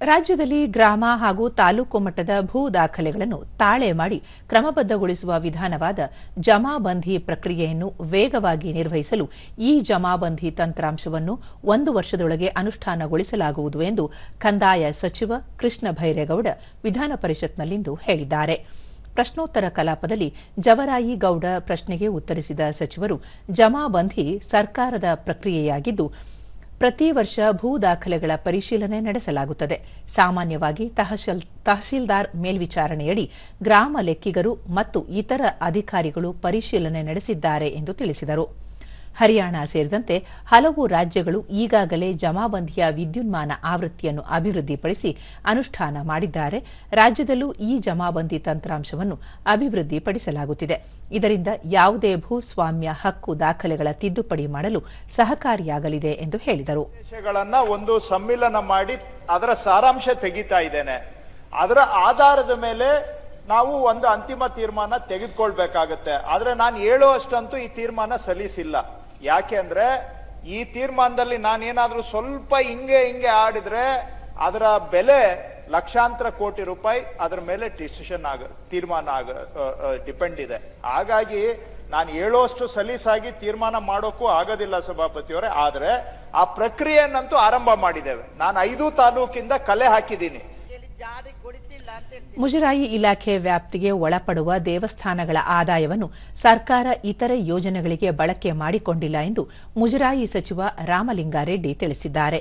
ರಾಜ್ಯದಲ್ಲಿ ಗ್ರಾಮ ಹಾಗೂ ತಾಲೂಕು ಮಟ್ಟದ ಭೂ ದಾಖಲೆಗಳನ್ನು ತಾಳೆ ಮಾಡಿ ಕ್ರಮಬದ್ಧಗೊಳಿಸುವ ವಿಧಾನವಾದ ಜಮಾಬಂಧಿ ಪ್ರಕ್ರಿಯೆಯನ್ನು ವೇಗವಾಗಿ ನಿರ್ವಹಿಸಲು ಈ ಜಮಾಬಂಧಿ ತಂತ್ರಾಂಶವನ್ನು ಒಂದು ವರ್ಷದೊಳಗೆ ಅನುಷ್ಠಾನಗೊಳಿಸಲಾಗುವುದು ಎಂದು ಕಂದಾಯ ಸಚಿವ ಕೃಷ್ಣ ಭೈರೇಗೌಡ ವಿಧಾನ ಪರಿಷತ್ನಲ್ಲಿಂದು ಹೇಳಿದ್ದಾರೆ. ಪ್ರಶ್ನೋತ್ತರ ಕಲಾಪದಲ್ಲಿ ಜವರಾಯಿ ಗೌಡ ಪ್ರಶ್ನೆಗೆ ಉತ್ತರಿಸಿದ ಸಚಿವರು ಜಮಾಬಂಧಿ ಸರ್ಕಾರದ ಪ್ರಕ್ರಿಯೆಯಾಗಿದ್ದು ಪ್ರತಿ ವರ್ಷ ಭೂ ದಾಖಲೆಗಳ ಪರಿಶೀಲನೆ ನಡೆಸಲಾಗುತ್ತದೆ. ಸಾಮಾನ್ಯವಾಗಿ ತಹಶೀಲ್, ತಹಶೀಲ್ದಾರ್ ಮೇಲ್ವಿಚಾರಣೆಯಡಿ ಗ್ರಾಮ ಲೆಕ್ಕಿಗರು ಮತ್ತು ಇತರ ಅಧಿಕಾರಿಗಳು ಪರಿಶೀಲನೆ ನಡೆಸಿದ್ದಾರೆ ಎಂದು ತಿಳಿಸಿದರು. ಹರಿಯಾಣ ಸೇರಿದಂತೆ ಹಲವು ರಾಜ್ಯಗಳು ಈಗಾಗಲೇ ಜಮಾಬಂದಿಯ ವಿದ್ಯುನ್ಮಾನ ಆವೃತ್ತಿಯನ್ನು ಅಭಿವೃದ್ಧಿಪಡಿಸಿ ಅನುಷ್ಠಾನ ಮಾಡಿದ್ದಾರೆ. ರಾಜ್ಯದಲ್ಲೂ ಈ ಜಮಾಬಂದಿ ತಂತ್ರಾಂಶವನ್ನು ಅಭಿವೃದ್ಧಿಪಡಿಸಲಾಗುತ್ತಿದೆ. ಇದರಿಂದ ಯಾವುದೇ ಭೂಸ್ವಾಮ್ಯ ಹಕ್ಕು ದಾಖಲೆಗಳ ತಿದ್ದುಪಡಿ ಮಾಡಲು ಸಹಕಾರಿಯಾಗಲಿದೆ ಎಂದು ಹೇಳಿದರು. ಒಂದು ಸಮ್ಮಿಲನ ಮಾಡಿ ಅದರ ಸಾರಾಂಶ ತೆಗಿತಾ ಇದ್ದೇನೆ. ಅದರ ಆಧಾರದ ಮೇಲೆ ನಾವು ಒಂದು ಅಂತಿಮ ತೀರ್ಮಾನ ತೆಗೆದುಕೊಳ್ಬೇಕಾಗತ್ತೆ. ಆದರೆ ನಾನು ಹೇಳುವಷ್ಟಂತೂ ಈ ತೀರ್ಮಾನ ಸಲ್ಲಿಸಿಲ್ಲ. ಯಾಕೆ ಅಂದ್ರೆ ಈ ತೀರ್ಮಾನದಲ್ಲಿ ನಾನೇನಾದ್ರೂ ಸ್ವಲ್ಪ ಹಿಂಗೆ ಹಿಂಗೆ ಆಡಿದ್ರೆ ಅದರ ಬೆಲೆ ಲಕ್ಷಾಂತರ ಕೋಟಿ ರೂಪಾಯಿ ಅದರ ಮೇಲೆ ಡಿಸಿಷನ್ ಆಗ, ತೀರ್ಮಾನ ಆಗ ಡಿಪೆಂಡ್ ಇದೆ. ಹಾಗಾಗಿ ನಾನು ಹೇಳೋಷ್ಟು ಸಲೀಸಾಗಿ ತೀರ್ಮಾನ ಮಾಡೋಕ್ಕೂ ಆಗೋದಿಲ್ಲ ಸಭಾಪತಿಯವರೇ, ಆದರೆ ಆ ಪ್ರಕ್ರಿಯೆಯನ್ನಂತೂ ಆರಂಭ ಮಾಡಿದ್ದೇವೆ. ನಾನು ಐದು ತಾಲೂಕಿಂದ ಕಲೆ ಹಾಕಿದ್ದೀನಿ. ಮುಜರಾಯಿ ಇಲಾಖೆ ವ್ಯಾಪ್ತಿಗೆ ಒಳಪಡುವ ದೇವಸ್ಥಾನಗಳ ಆದಾಯವನ್ನು ಸರ್ಕಾರ ಇತರೆ ಯೋಜನೆಗಳಿಗೆ ಬಳಕೆ ಮಾಡಿಕೊಂಡಿಲ್ಲ ಎಂದು ಮುಜರಾಯಿ ಸಚಿವ ರಾಮಲಿಂಗಾರೆಡ್ಡಿ ತಿಳಿಸಿದ್ದಾರೆ.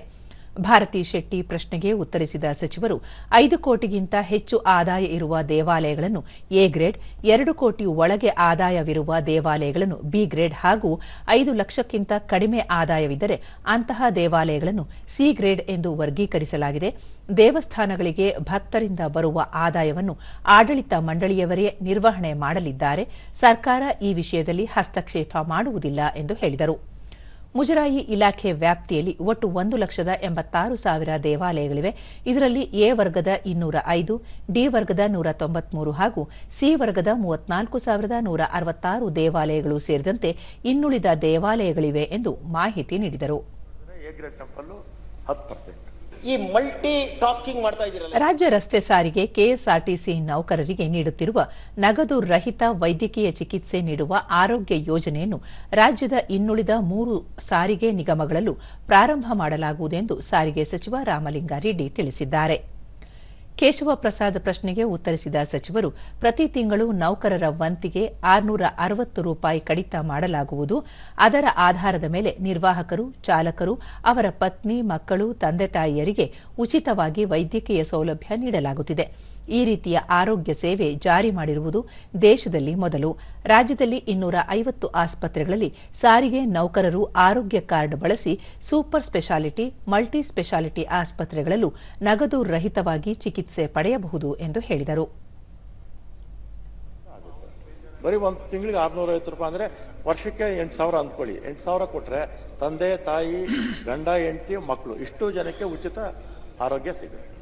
ಭಾರತಿ ಶೆಟ್ಟಿ ಪ್ರಶ್ನೆಗೆ ಉತ್ತರಿಸಿದ ಸಚಿವರು, ಐದು ಕೋಟಿಗಿಂತ ಹೆಚ್ಚು ಆದಾಯ ಇರುವ ದೇವಾಲಯಗಳನ್ನು ಎ ಗ್ರೇಡ್, ಎರಡು ಕೋಟಿ ಒಳಗೆ ಆದಾಯವಿರುವ ದೇವಾಲಯಗಳನ್ನು ಬಿ ಗ್ರೇಡ್ ಹಾಗೂ ಐದು ಲಕ್ಷಕ್ಕಿಂತ ಕಡಿಮೆ ಆದಾಯವಿದ್ದರೆ ಅಂತಹ ದೇವಾಲಯಗಳನ್ನು ಸಿ ಗ್ರೇಡ್ ಎಂದು ವರ್ಗೀಕರಿಸಲಾಗಿದೆ. ದೇವಸ್ಥಾನಗಳಿಗೆ ಭಕ್ತರಿಂದ ಬರುವ ಆದಾಯವನ್ನು ಆಡಳಿತ ಮಂಡಳಿಯವರೇ ನಿರ್ವಹಣೆ ಮಾಡಲಿದ್ದಾರೆ. ಸರ್ಕಾರ ಈ ವಿಷಯದಲ್ಲಿ ಹಸ್ತಕ್ಷೇಪ ಮಾಡುವುದಿಲ್ಲ ಎಂದು ಹೇಳಿದರು. ಮುಜರಾಯಿ ಇಲಾಖೆ ವ್ಯಾಪ್ತಿಯಲ್ಲಿ ಒಟ್ಟು ಒಂದು ಲಕ್ಷದ ಎಂಬತ್ತಾರು ಸಾವಿರ ದೇವಾಲಯಗಳಿವೆ. ಇದರಲ್ಲಿ ಎ ವರ್ಗದ ಇನ್ನೂರ ಐದು, ಡಿ ವರ್ಗದ ನೂರ ತೊಂಬತ್ಮೂರು ಹಾಗೂ ಸಿ ವರ್ಗದ ಮೂವತ್ನಾಲ್ಕು ಸಾವಿರದ ನೂರ ಅರವತ್ತಾರು ದೇವಾಲಯಗಳು ಸೇರಿದಂತೆ ಇನ್ನುಳಿದ ದೇವಾಲಯಗಳಿವೆ ಎಂದು ಮಾಹಿತಿ ನೀಡಿದರು. ಈ ಮಲ್ಟಿ ಟಾಸ್ಕಿಂಗ್ ಮಾಡ್ತಾ ಇದ್ದೀರಲ್ಲ. ರಾಜ್ಯ ರಸ್ತೆ ಸಾರಿಗೆ ಕೆಎಸ್ಆರ್ಟಿಸಿ ನೌಕರರಿಗೆ ನೀಡುತ್ತಿರುವ ನಗದು ರಹಿತ ವೈದ್ಯಕೀಯ ಚಿಕಿತ್ಸೆ ನೀಡುವ ಆರೋಗ್ಯ ಯೋಜನೆಯನ್ನು ರಾಜ್ಯದ ಇನ್ನುಳಿದ ಮೂರು ಸಾರಿಗೆ ನಿಗಮಗಳಲ್ಲೂ ಪ್ರಾರಂಭ ಮಾಡಲಾಗುವುದೆಂದು ಸಾರಿಗೆ ಸಚಿವ ರಾಮಲಿಂಗಾರೆಡ್ಡಿ ತಿಳಿಸಿದ್ದಾರೆ. ಕೇಶವ ಪ್ರಸಾದ್ ಪ್ರಶ್ನೆಗೆ ಉತ್ತರಿಸಿದ ಸಚಿವರು, ಪ್ರತಿ ತಿಂಗಳು ನೌಕರರ ವಂತಿಗೆ ಆರುನೂರ ಅರವತ್ತು ರೂಪಾಯಿ ಕಡಿತ ಮಾಡಲಾಗುವುದು. ಅದರ ಆಧಾರದ ಮೇಲೆ ನಿರ್ವಾಹಕರು, ಚಾಲಕರು, ಅವರ ಪತ್ನಿ, ಮಕ್ಕಳು, ತಂದೆ ತಾಯಿಯರಿಗೆ ಉಚಿತವಾಗಿ ವೈದ್ಯಕೀಯ ಸೌಲಭ್ಯ ನೀಡಲಾಗುತ್ತಿದೆ. ಈ ರೀತಿಯ ಆರೋಗ್ಯ ಸೇವೆ ಜಾರಿ ಮಾಡಿರುವುದು ದೇಶದಲ್ಲಿ ಮೊದಲು. ರಾಜ್ಯದಲ್ಲಿ ಇನ್ನೂರ ಐವತ್ತು ಆಸ್ಪತ್ರೆಗಳಲ್ಲಿ ಸಾರಿಗೆ ನೌಕರರು ಆರೋಗ್ಯ ಕಾರ್ಡ್ ಬಳಸಿ ಸೂಪರ್ ಸ್ಪೆಷಾಲಿಟಿ, ಮಲ್ಟಿ ಸ್ಪೆಷಾಲಿಟಿ ಆಸ್ಪತ್ರೆಗಳಲ್ಲೂ ನಗದು ರಹಿತವಾಗಿ ಚಿಕಿತ್ಸೆ ಪಡೆಯಬಹುದು ಎಂದು ಹೇಳಿದರು. ಬರೀ ಒಂದು ತಿಂಗಳಿಗೆ ಆರುನೂರ ಐವತ್ತು ರೂಪಾಯಿ ಅಂದರೆ ವರ್ಷಕ್ಕೆ ಎಂಟು ಸಾವಿರ ಅಂದ್ಕೊಳ್ಳಿ. ಎಂಟು ಸಾವಿರ ಕೊಟ್ಟರೆ ತಂದೆ, ತಾಯಿ, ಗಂಡ, ಹೆಂಡತಿ ಮಕ್ಕಳು ಇಷ್ಟು ಜನಕ್ಕೆ ಉಚಿತ ಆರೋಗ್ಯ ಸಿಗುತ್ತೆ.